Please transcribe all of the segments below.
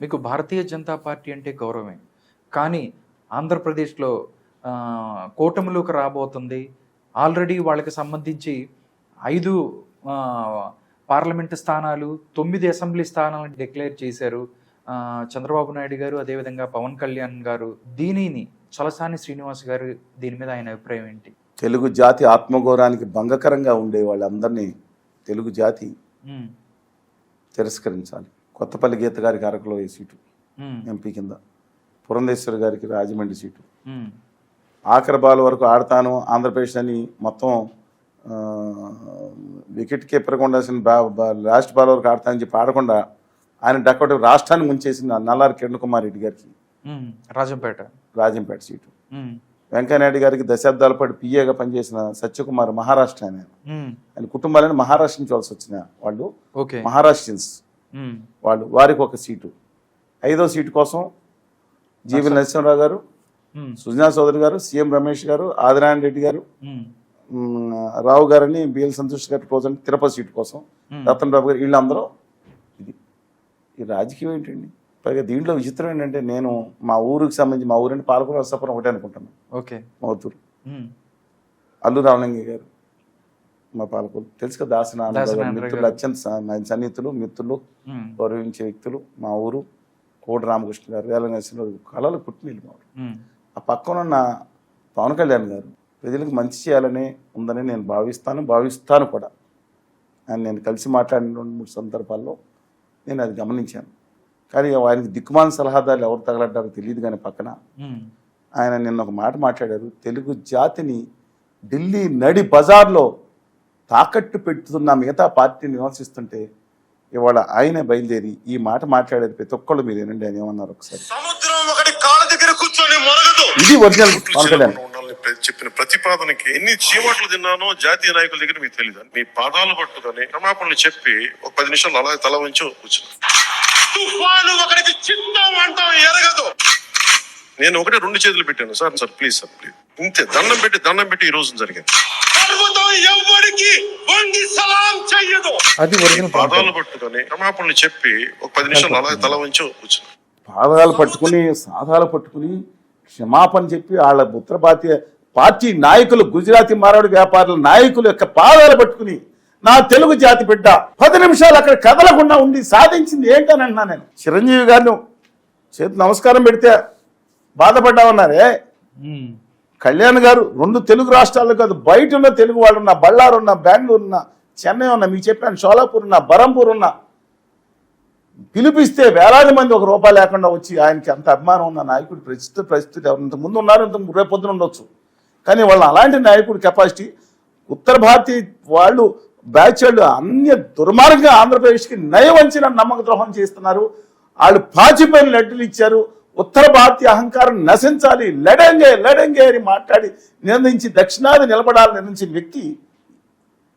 మీకు భారతీయ జనతా పార్టీ అంటే గౌరవమే. కానీ ఆంధ్రప్రదేశ్లో కూటమిలోకి రాబోతుంది. ఆల్రెడీ వాళ్ళకి సంబంధించి ఐదు పార్లమెంటు స్థానాలు తొమ్మిది అసెంబ్లీ స్థానాలను డిక్లేర్ చేశారు. చంద్రబాబు నాయుడు గారు అదేవిధంగా పవన్ కళ్యాణ్ గారు దీనిని చలసాని శ్రీనివాస్ గారు దీని మీద ఆయన అభిప్రాయం ఏంటి? తెలుగు జాతి ఆత్మగౌరవానికి భంగకరంగా ఉండే వాళ్ళందరినీ తెలుగు జాతి తిరస్కరించాలి. కొత్తపల్లి గీత గారికి అరకులో ఈ సీటు ఎంపీ కింద. పురంధేశ్వర్ గారికి రాజమండ్రి సీటు. ఆఖరి బాల్ వరకు ఆడతాను. ఆంధ్రప్రదేశ్ అని మొత్తం వికెట్ ఉండాల్సిన బా లాస్ట్ బాల్ వరకు ఆడతానని చెప్పి ఆడకుండా ఆయన డక్కటి రాష్ట్రాన్ని ముంచేసిన నల్లారి కిరణ్ కుమార్ రెడ్డి గారికి. రాజంపేట. రాజంపేట సీటు. వెంకయ్యనాయుడు గారికి దశాబ్దాల పాటు పిఏగా పనిచేసిన సత్యకుమార్ మహారాష్ట్ర ఆయన ఆయన కుటుంబాలను మహారాష్ట్ర నుంచి వచ్చిన వాళ్ళు. ఓకే. మహారాష్ట్రియన్స్. వాళ్ళు వారికి ఒక సీటు. ఐదో సీటు కోసం జీవి నరసింహరావు గారు ఉమ్, సుజనా చౌదరి గారు సీఎం రమేష్ గారు ఆదినారాయణ రెడ్డి గారు మ్, రావు గారని బిఎల్ సంతోష్ గారి కోసం తిరుపతి సీటు కోసం Hmm. రతన్ బాబు గారు వీళ్ళందరూ ఇది ఈ రాజకీయం ఏంటండి? పైగా దీంట్లో విచిత్రం ఏంటంటే నేను మా ఊరికి సంబంధించి మా ఊరిని పాలకుల వస్తాపురం ఒకటే అనుకుంటాను ఓకే మా ఊరు ఉమ్, అల్లు రామలింగ గారు. మా పాలకులు. తెలుసు కదా దాసనారాయణ మిత్రులు. అత్యంత సన్నిహితులు మిత్రులు గౌరవించే వ్యక్తులు మా ఊరు కోటి రామకృష్ణ గారు వేల నరసింహరావు కళలు పుట్టినీళ్ళు మా ఊరు. ఆ పక్కన ఉన్న పవన్ కళ్యాణ్ గారు ప్రజలకు మంచి చేయాలని ఉందని నేను భావిస్తాను భావిస్తాను కూడా. అని నేను కలిసి మాట్లాడిన రెండు మూడు సందర్భాల్లో నేను అది గమనించాను. కానీ ఆయనకి దిక్కుమాన సలహాదారులు ఎవరు తగలడ్డారో తెలియదు కానీ పక్కన ఆయన నిన్న ఒక మాట మాట్లాడారు. తెలుగు జాతిని ఢిల్లీ నడి బజార్లో తాకట్టు పెట్టుతున్న మిగతా పార్టీని విమర్శిస్తుంటే ఇవాళ ఆయనే బయలుదేరి ఈ మాట మాట్లాడేది ప్రతి ఒక్కళ్ళు మీరు ఏనండి అని ఏమన్నారు ఒకసారి? సముద్రం ఒకటి కాళ్ళ దగ్గర కూర్చొని మొరగదు. ఇది ఒరిజినల్ పవన్ కళ్యాణ్ చెప్పిన ప్రతిపాదనకి ఎన్ని చీమట్లు తిన్నానో జాతీయ నాయకుల దగ్గర మీకు తెలియదు మీ పాదాలు పట్టుకొని క్షమాపణలు చెప్పి ఒక పది నిమిషాలు అలా తల వంచి కూర్చున్నా. తుఫాను ఒకరికి అంటాం ఎరగదు. నేను ఒకటే రెండు చేతులు పెట్టాను. Sir sir please sir please. ఇంతే దండం పెట్టి దండం పెట్టి ఈ రోజు జరిగింది. ఎవరికి వంగి సలాం చెయ్యదు. అది ఒరిజినల్ పాదాలు. పట్టుకొని క్షమాపణలు చెప్పి ఒక పది నిమిషాలు అలా తల వంచి కూర్చున్నా. పాదాలు పట్టుకుని సాధాలు పట్టుకుని క్షమాపణ చెప్పి వాళ్ళ ఉత్తర భారతీయ పార్టీ నాయకులు గుజరాతీ మారవాడి వ్యాపారుల నాయకుల యొక్క పాదాలు పట్టుకుని నా తెలుగు జాతి బిడ్డ పది నిమిషాలు అక్కడ కదలకుండా ఉండి సాధించింది ఏంటని అంటున్నా నేను. చిరంజీవి గారిని చేతి నమస్కారం పెడితే బాధపడ్డామన్నారే కళ్యాణ్ గారు రెండు తెలుగు రాష్ట్రాల్లో కాదు బయట ఉన్న తెలుగు వాళ్ళు ఉన్న బళ్ళారు ఉన్న బెంగళూరు ఉన్న చెన్నై ఉన్న మీకు చెప్పాను షోలాపూర్ ఉన్న బరంపూర్ ఉన్న పిలిపిస్తే వేలాది మంది ఒక రూపాయి లేకుండా వచ్చి ఆయనకి అంత అభిమానం ఉన్న నాయకుడు ప్రస్తుత ప్రస్తుత ముందు ఉన్నారు ఇంత రేపు పొద్దున ఉండొచ్చు. కానీ వాళ్ళు అలాంటి నాయకుడి కెపాసిటీ ఉత్తర భారతీయ వాళ్ళు బ్యాచ్ వాళ్ళు దుర్మార్గంగా ఆంధ్రప్రదేశ్కి నయవంచిన నమ్మక ద్రోహం చేస్తున్నారు. వాళ్ళు పాచిపోయిన లడ్డులు ఇచ్చారు. ఉత్తర భారతీయ అహంకారం నశించాలి లడంగే లడంగే అని మాట్లాడి నిర్ణయించి దక్షిణాది నిలబడాలని నిర్ణయించిన వ్యక్తి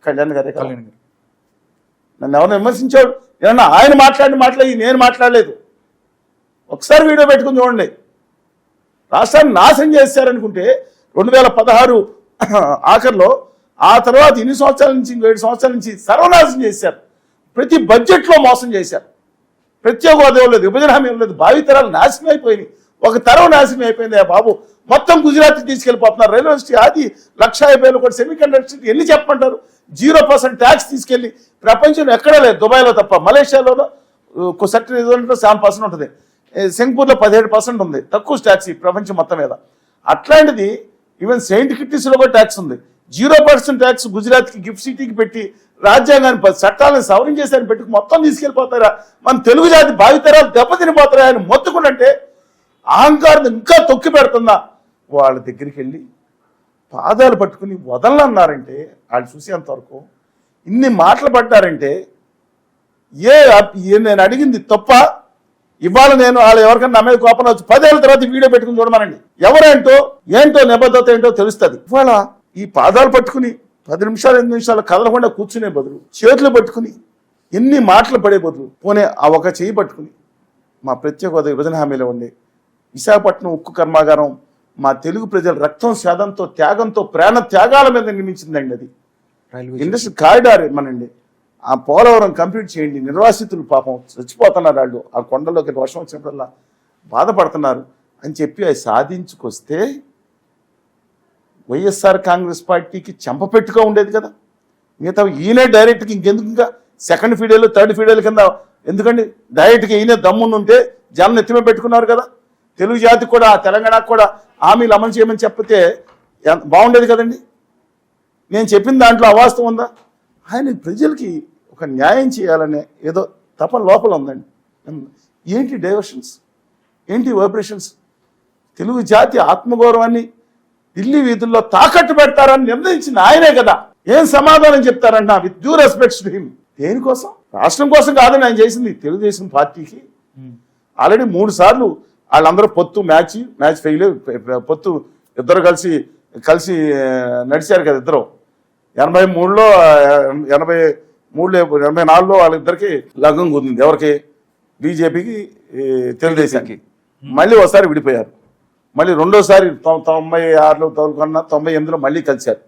కళ్యాణ్ గారే. కళ్యాణ్ గారు. నన్ను ఎవరు విమర్శించాడు ఏమన్నా ఆయన మాట్లాడిన మాట్లాడి నేను మాట్లాడలేదు. ఒకసారి వీడియో పెట్టుకుని చూడండి. రాష్ట్రాన్ని నాశనం చేశారనుకుంటే రెండు వేల పదహారు ఆఖరిలో ఆ తర్వాత ఇన్ని సంవత్సరాల నుంచి ఏడు సంవత్సరాల నుంచి సర్వనాశనం చేశారు. ప్రతి బడ్జెట్లో మోసం చేశారు. ప్రత్యేక హోదా విభజన హామీ లేదు. భావితరాలు నాశనం అయిపోయినాయి. ఒక తరం నాశనం అయిపోయింది ఆ బాబు. మొత్తం గుజరాత్కి తీసుకెళ్ళిపోతున్నారు. రైల్వే స్టేషన్ అది లక్ష యాభై వేలు కూడా సెమీ కండక్టర్ ఎన్ని చెప్పమంటారు? జీరో పర్సెంట్ ట్యాక్స్ తీసుకెళ్ళి ప్రపంచంలో ఎక్కడా లేదు దుబాయ్లో తప్ప. మలేషియాలో సర్టన్ రిజల్ట్లో సెవెన్ పర్సెంట్ ఉంటుంది. సింగపూర్లో పదిహేడు పర్సెంట్ ఉంది. తక్కువ ట్యాక్స్ ఈ ప్రపంచం మొత్తం మీద. అట్లాంటిది ఈవెన్ సెయింట్ కిట్టీస్లో కూడా ట్యాక్స్ ఉంది. జీరో పర్సెంట్ ట్యాక్స్ గుజరాత్కి గిఫ్ట్ సిటీకి పెట్టి రాజ్యాంగాన్ని ప- చట్టాలను సవరించేసారని పెట్టి మొత్తం తీసుకెళ్ళిపోతారా? మన తెలుగు జాతి భావితరాలు దెబ్బతినిపోతారా అని మొత్తుకుంటే అహంకారం ఇంకా తొక్కి పెడుతుందా? వాళ్ళ దగ్గరికి వెళ్ళి పాదాలు పట్టుకుని వదలన్నారంటే వాళ్ళు చూసేంతవరకు ఇన్ని మాటలు పడ్డారంటే ఏ అప్- ఏ నేను అడిగింది తప్ప ఇవాళ నేను వాళ్ళు ఎవరికైనా నా మీద కోపం వచ్చి పదేళ్ళ తర్వాత వీడియో పెట్టుకుని చూడమనండి. ఎవరేంటో ఏంటో నిబద్ధత ఏంటో తెలుస్తుంది. ఇవాళ ఈ పాదాలు పట్టుకుని పది నిమిషాలు ఎనిమిది నిమిషాలు కదలకుండా కూర్చునే బదులు చేతులు పట్టుకుని ఎన్ని మాటలు పడే బదులు పోనీ ఆ ఒక చేయి పట్టుకుని మా ప్రత్యేక హోదా విభజన హామీలో ఉండే విశాఖపట్నం ఉక్కు కర్మాగారం మా తెలుగు ప్రజల రక్తం శాదంతో త్యాగంతో ప్రాణ త్యాగాల మీద నిర్మించిందండి అది. రైల్వే ఇండస్ట్రీ కారిడార్ మనండి ఆ పోలవరం కంప్లీట్ చేయండి నిర్వాసితులు పాపం చచ్చిపోతున్నారు వాళ్ళు. ఆ కొండలోకి వర్షం వచ్చినప్పుడల్లా బాధపడుతున్నారు అని చెప్పి అది సాధించుకొస్తే వైఎస్ఆర్ కాంగ్రెస్ పార్టీకి చెంపపెట్టుగా ఉండేది కదా. మిగతా ఈయనే డైరెక్ట్గా ఇంకెందుకు ఇంకా సెకండ్ ఫీడేలు థర్డ్ ఫీడేలు కింద ఎందుకండి? డైరెక్ట్గా ఈయనే దమ్మునుంటే జనం ఎత్తిమే పెట్టుకున్నారు కదా. తెలుగు జాతికి కూడా తెలంగాణకు కూడా హామీలు అమలు చేయమని చెప్పితే ఎంత- బాగుండేది కదండి. నేను చెప్పిన దాంట్లో అవాస్తవం ఉందా? ఆయన ప్రజలకి ఒక న్యాయం చేయాలనే ఏదో తపన లోపల ఉందండి. ఏంటి డైవర్షన్స్ ఏంటి వైబ్రేషన్స్ తెలుగు జాతి ఆత్మగౌరవాన్ని ఢిల్లీ వీధుల్లో తాకట్టు పెడతారని నిర్ణయించిన ఆయనే కదా. ఏం సమాధానం చెప్తారంట? With due respects to him. దేనికోసం? రాష్ట్రం కోసం కాదని ఆయన చేసింది తెలుగుదేశం పార్టీకి. ఆల్రెడీ మూడు సార్లు వాళ్ళందరూ పొత్తు మ్యాచ్ మ్యాచ్ ఫెయిల్ పొత్తు ఇద్దరు కలిసి కలిసి నడిచారు కదా ఇద్దరు. ఎనభై మూడులో ఎనభై మూడులో ఎనభై నాలుగులో వాళ్ళిద్దరికి లగ్గం కుదిరింది. ఎవరికి? బీజేపీకి తెలుగుదేశానికి. మళ్ళీ ఒకసారి విడిపోయారు. మళ్ళీ రెండోసారి తొంభై ఆరులో తోలుకున్న తొంభై ఎనిమిదిలో మళ్ళీ కలిశారు.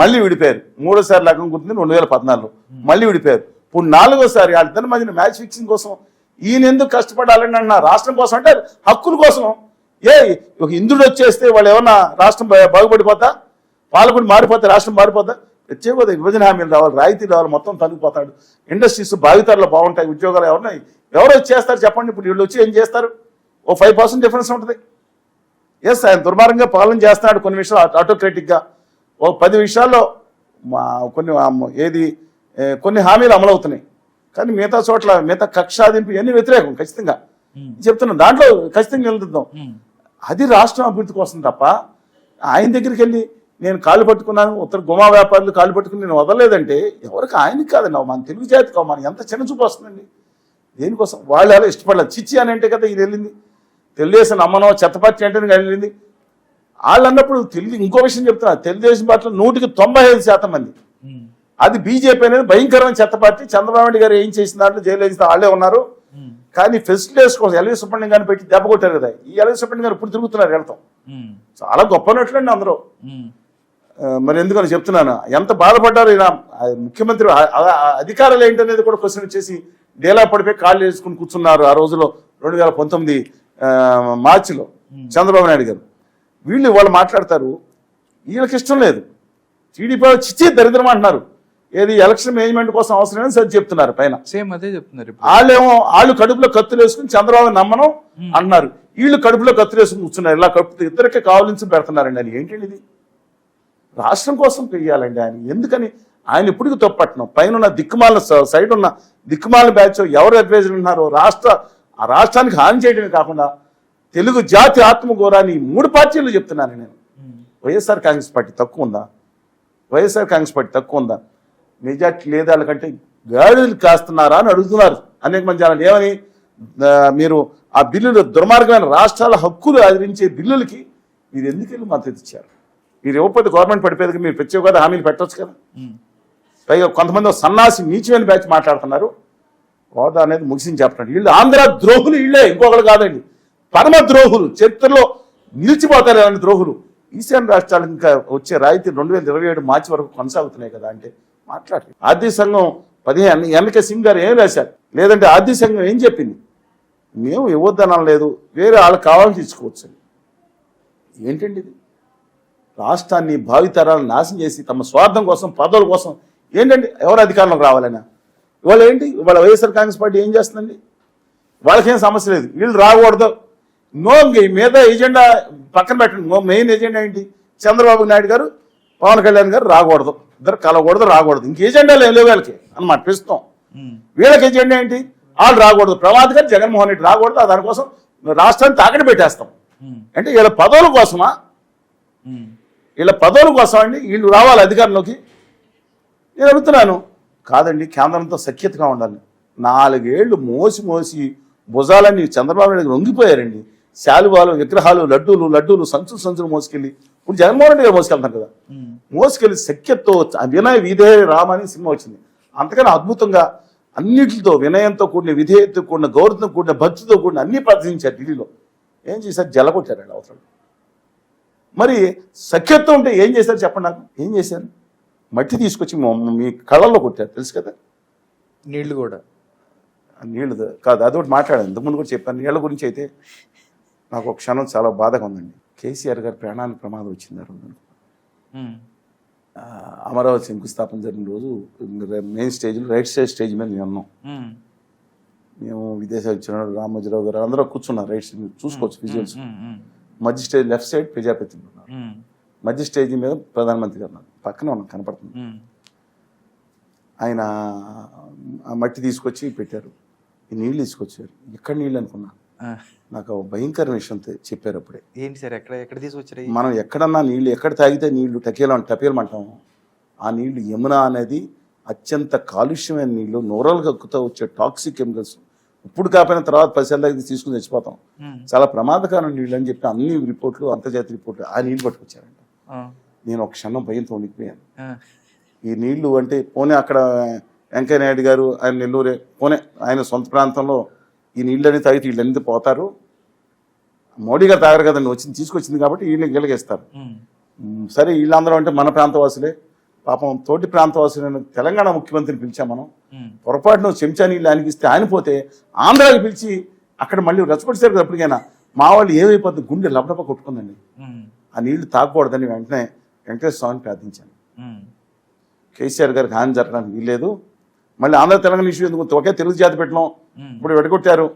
మళ్ళీ విడిపోయారు. మూడోసారి లగ్గం కుట్టింది రెండు వేల పద్నాలుగులో మళ్ళీ విడిపోయారు. ఇప్పుడు నాలుగోసారి వాళ్ళిద్దరి మధ్యన మ్యాచ్ ఫిక్సింగ్ కోసం ఈయన ఎందుకు కష్టపడాలని అన్న రాష్ట్రం కోసం అంటే హక్కుల కోసం. ఏ ఒక ఇంద్రుడు వచ్చేస్తే వాళ్ళు ఏమన్నా రాష్ట్రం బాగుపడిపోతా? పాలకుడు మారిపోతే రాష్ట్రం మారిపోతా? వచ్చేపోతే విభజన హామీలు రావాలి రాయితీ రావాలి మొత్తం తగ్గిపోతాడు ఇండస్ట్రీస్ భావితరాలు బాగుంటాయి ఉద్యోగాలు ఎవరున్నాయి ఎవరు వచ్చి చేస్తారు చెప్పండి ఇప్పుడు వీళ్ళు వచ్చి ఏం చేస్తారు? ఓ ఫైవ్ పర్సెంట్ డిఫరెన్స్ ఉంటుంది. ఎస్ ఆయన దుర్మార్గంగా పాలన చేస్తున్నాడు కొన్ని విషయాలు ఆటోక్రటిక్గా ఓ పది విషయాల్లో మా కొన్ని ఏది కొన్ని హామీలు అమలవుతున్నాయి. కానీ మిగతా చోట్ల మిగతా కక్షాదింపు ఇవన్నీ వ్యతిరేకం ఖచ్చితంగా. చెప్తున్నాను దాంట్లో ఖచ్చితంగా నిలదిద్దాం. అది రాష్ట్రం అభివృద్ధి కోసం తప్ప ఆయన దగ్గరికి వెళ్ళి నేను కాళ్ళు పట్టుకున్నాను ఉత్తర గుమా వ్యాపారులు కాళ్ళు పట్టుకుని నేను వదలలేదంటే ఎవరికి ఆయనకి కాదండి మన తెలుగు జాతి కావు మన ఎంత చిన్న చూపు వస్తుందండి. దేనికోసం? వాళ్ళు ఎలా ఇష్టపడలేదు. చిచ్చి అని అంటే కదా ఇది వెళ్ళింది. తెలుగుదేశం నమ్మనో చెత్తపచ్చి అంటే వెళ్ళింది వాళ్ళు అన్నప్పుడు తెలుగు ఇంకో విషయం చెప్తున్నా తెలుగుదేశం పార్టీలో నూటికి తొంభై ఐదు శాతం మంది. అది బీజేపీ అనేది భయంకరమైన చెత్త పార్టీ చంద్రబాబు నాయుడు గారు ఏం చేసిన దాంట్లో జైలు వేసిన వాళ్ళే ఉన్నారు. కానీ ఫెసిలిటీస్ కోసం ఎల్వి సుబ్రహ్మణ్యం గారిని పెట్టి దెబ్బ కొట్టారు కదా ఈ ఎల్వి సుబ్రహ్మణ్యం గారు ఇప్పుడు తిరుగుతున్నారు వెళ్తాం చాలా గొప్ప నటులండి అందరూ. మరి ఎందుకని చెప్తున్నాను? ఎంత బాధపడ్డారు ఈయన? ముఖ్యమంత్రి అధికారులు ఏంటనేది కూడా క్వశ్చన్ వచ్చేసి డేలా పడిపోయి కాళ్ళు వేసుకుని కూర్చున్నారు ఆ రోజులో రెండు వేల పంతొమ్మిది మార్చిలో చంద్రబాబు నాయుడు గారు. వీళ్ళు వాళ్ళు మాట్లాడతారు వీళ్ళకి ఇష్టం లేదు. టీడీపీ చిచ్చి దరిద్రం అంటున్నారు. ఏది ఎలక్షన్ మేనేజ్మెంట్ కోసం అవసరమని సరి చెప్తున్నారు పైన. సేమ్ అదే చెప్తున్నారు వాళ్ళేమో వాళ్ళు కడుపులో కత్తులు వేసుకుని చంద్రబాబు నమ్మనం అన్నారు వీళ్ళు కడుపులో కత్తులు వేసుకుని కూర్చున్నారు. ఇలా కడుపు ఇద్దరికి కావాలించి పెడుతున్నారండి అని ఏంటండి ఇది? రాష్ట్రం కోసం పెయ్యాలండి ఆయన. ఎందుకని? ఆయన ఇప్పటికి తప్పట్టడం పైన దిక్కుమాల సైడ్ ఉన్న దిక్కుమాల బ్యాచ్ ఎవరు అడ్వైజర్ ఉన్నారో రాష్ట్ర ఆ రాష్ట్రానికి హాని చేయడమే కాకుండా తెలుగు జాతి ఆత్మగౌరాన్ని ఈ మూడు పార్టీలు చెప్తున్నాను నేను. వైఎస్ఆర్ కాంగ్రెస్ పార్టీ తక్కువ ఉందా? వైఎస్ఆర్ కాంగ్రెస్ పార్టీ తక్కువ ఉందా? మెజార్టీ లేదా వాళ్ళకంటే గాడిదలు కాస్తున్నారా అని అడుగుతున్నారు. అనేక మంది జనాలు ఏమని? మీరు ఆ బిల్లులు దుర్మార్గమైన రాష్ట్రాల హక్కులు ఆదరించే బిల్లులకి మీరు ఎందుకు వెళ్ళి మద్దతు ఇచ్చారు? మీరు ఇవ్వకపోతే గవర్నమెంట్ పడిపోయేది మీరు ప్రత్యేక హామీలు పెట్టొచ్చు కదా? పైగా కొంతమంది సన్నాసి నీచమైన బ్యాచ్ మాట్లాడుతున్నారు. హోదా అనేది ముగిసింది చెప్పండి. వీళ్ళు ఆంధ్ర ద్రోహులు వీళ్ళే ఇంకొకరు కాదండి. పరమ ద్రోహులు చరిత్రలో నిలిచిపోతారు ఇలాంటి ద్రోహులు. ఈశాన్య రాష్ట్రాలకు ఇంకా వచ్చే రాయితీ రెండు వేల ఇరవై ఏడు మార్చి వరకు కొనసాగుతున్నాయి కదా అంటే మాట్లాడండి. ఆర్థిక సంఘం పదిహేను ఎన్కే సింగ్ గారు ఏం రాశారు? లేదంటే ఆర్థిక సంఘం ఏం చెప్పింది? మేము ఇవ్వద్దనం లేదు వేరే వాళ్ళకి కావాలని తీసుకోవచ్చు. ఏంటండి ఇది? రాష్ట్రాన్ని భావితరాలను నాశనం చేసి తమ స్వార్థం కోసం పదవుల కోసం ఏంటండి? ఎవరు అధికారంలోకి రావాలైనా? ఇవాళ ఏంటి ఇవాళ వైఎస్ఆర్ కాంగ్రెస్ పార్టీ ఏం చేస్తుందండి? వాళ్ళకేం సమస్య లేదు. వీళ్ళు రాకూడదు. నో మీద ఎజెండా పక్కన పెట్టండి. నో మెయిన్ ఎజెండా ఏంటి? చంద్రబాబు నాయుడు గారు పవన్ కళ్యాణ్ గారు రాకూడదు. ఇద్దరు కలవకూడదు రాకూడదు. ఇంక ఎజెండాలు ఏం లేవు వీళ్ళకి. అనమాట ప్రస్తుతం వీళ్ళకి ఎజెండా ఏంటి? వాళ్ళు రాకూడదు. ప్రమాద్ గారు జగన్మోహన్ రెడ్డి రాకూడదు. దానికోసం రాష్ట్రాన్ని తాకటి పెట్టేస్తాం. అంటే వీళ్ళ పదవుల కోసమా? వీళ్ళ పదవుల కోసం అండి వీళ్ళు రావాలి అధికారంలోకి. నేను అడుగుతున్నాను. కాదండి కేంద్రంతో సఖ్యతగా ఉండాలి. నాలుగేళ్ళు మోసి మోసి భుజాలన్నీ చంద్రబాబు నాయుడు గారు వంగిపోయారండి. శాలువాలు విగ్రహాలు లడ్డూలు లడ్డూలు సంచులు సంచులు మోసుకెళ్ళి ఇప్పుడు జగన్మోహన్ రెడ్డి గారు మోసుకెళ్తారు కదా. మోసుకెళ్ళి సఖ్యతతో వినయ విధేయ రామ అని సినిమా వచ్చింది. అంతకన్నా అద్భుతంగా అన్నిటితో వినయంతో కూడిన విధేయతతో కూడిన గౌరవంతో కూడిన భక్తితో కూడిన అన్ని ప్రదర్శించారు ఢిల్లీలో. ఏం చేశారు? జలగొట్టారండి అవసరం మరి సఖ్యత్వం ఉంటే ఏం చేశారు చెప్పండి నాకు? ఏం చేశారు? మట్టి తీసుకొచ్చి మా- కళ్ళల్లో కొట్టారు తెలుసు కదా? నీళ్ళు కూడా. నీళ్ళు కాదు అదొకటి మాట్లాడాను. ఇంతకుముందు కూడా చెప్పాను. నీళ్ళ గురించి అయితే నాకు ఒక క్షణం చాలా బాధగా ఉందండి. కేసీఆర్ గారి ప్రాణానికి ప్రమాదం వచ్చింది ఆ ఆ, అమరావతి శంకుస్థాపన జరిగిన రోజు మెయిన్ స్టేజ్లో రైట్ సైడ్ స్టేజ్ మీద నేను ఉన్నాం. మేము విదేశాలు వచ్చిన రామోజీరావు గారు అందరూ కూర్చున్నారు. రైట్ సైడ్ చూసుకోవచ్చు విజువల్స్. మధ్య స్టేజ్ లెఫ్ట్ సైడ్ ప్రజాపతి ఉన్నారు. మధ్య స్టేజ్ మీద ప్రధానమంత్రి గారు ఉన్నారు. పక్కనే ఉన్నాం కనపడుతుంది. ఆయన ఆ మట్టి తీసుకొచ్చి పెట్టారు. ఈ నీళ్ళు తీసుకొచ్చారు. ఎక్కడ నీళ్ళు అనుకున్నా. ఆ, నాకు భయంకర విషయం చెప్పారు అప్పుడే. ఏంటి సార్? ఎక్కడ ఎక్కడ తీసుకొచ్చారు? మనం ఎక్కడన్నా నీళ్ళు ఎక్కడ తాగితే నీళ్ళు టకేలు టపేలమంటాము ఆ నీళ్ళు యమున అనేది అత్యంత కాలుష్యమైన నీళ్ళు నోరలు కక్కుతూ వచ్చే టాక్సిక్ కెమికల్స్. ఇప్పుడు కాకపోయిన తర్వాత పైసలు దగ్గర తీసుకుని చచ్చిపోతాం. చాలా ప్రమాదకరమైన నీళ్ళు అని చెప్పి అన్ని రిపోర్ట్లు అంతర్జాతీయ రిపోర్ట్లు ఆ నీళ్ళు పట్టుకొచ్చారంట ఆ, నేను ఒక క్షణం భయంతో వణికిపోయాను ఆ, ఈ నీళ్ళు అంటే పోనీ అక్కడ వెంకయ్య నాయుడు గారు ఆయన నెల్లూరే పోనీ ఆయన సొంత ప్రాంతంలో ఈ నీళ్ళని తాగితే వీళ్ళన్నీ పోతారు? మోడీ గారు తాగరు కదండి వచ్చింది తీసుకొచ్చింది కాబట్టి వీళ్ళని గెలిగేస్తారు. సరే వీళ్ళందరూ అంటే మన ప్రాంతవాసులే. పాపం తోటి ప్రాంతవాసులైన తెలంగాణ ముఖ్యమంత్రిని పిలిచాం మనం. పొరపాటున చెంచా నీళ్ళు అనిగిస్తే ఆయన పోతే ఆంధ్రాకి పిలిచి అక్కడ మళ్ళీ రెచ్చగొట్టేశారు కదా ఎప్పటికైనా మా వాళ్ళు ఏమైపోతుంది గుండె లబడప కొట్టుకుందండి. ఆ నీళ్ళు తాగకూడదని వెంటనే వెంకటేశ్వర స్వామిని ప్రార్థించాను. కేసీఆర్ గారికి హాని జరగడానికి వీల్లేదు. మళ్ళీ ఆంధ్ర తెలంగాణ ఇష్యూ ఎందుకు? ఒకే తెలుగు జాతి పెట్టడం ఇప్పుడు వెడగొట్టారు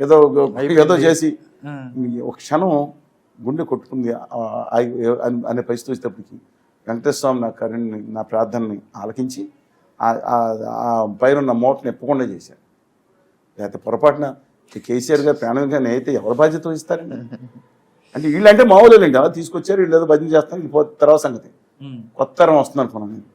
ఏదో ఏదో చేసి ఒక క్షణం గుండె కొట్టుకుంది. అనే- పరిస్థితి వచ్చేటప్పటికి వెంకటేశ్వర స్వామి నా కరుణ్ని నా ప్రార్థనని ఆలకించి పైన ఉన్న మూటని ఎప్పకుండా చేశారు. లేకపోతే పొరపాటున కేసీఆర్ గారు ప్రాణంగా అయితే ఎవరు బాధ్యత వహిస్తారండి? అంటే వీళ్ళంటే మామూలు అలా తీసుకొచ్చారు వీళ్ళు ఏదో భజన చేస్తాను తర్వాత సంగతి. కొత్త తరం వస్తుంది అనుకున్నాను నేను.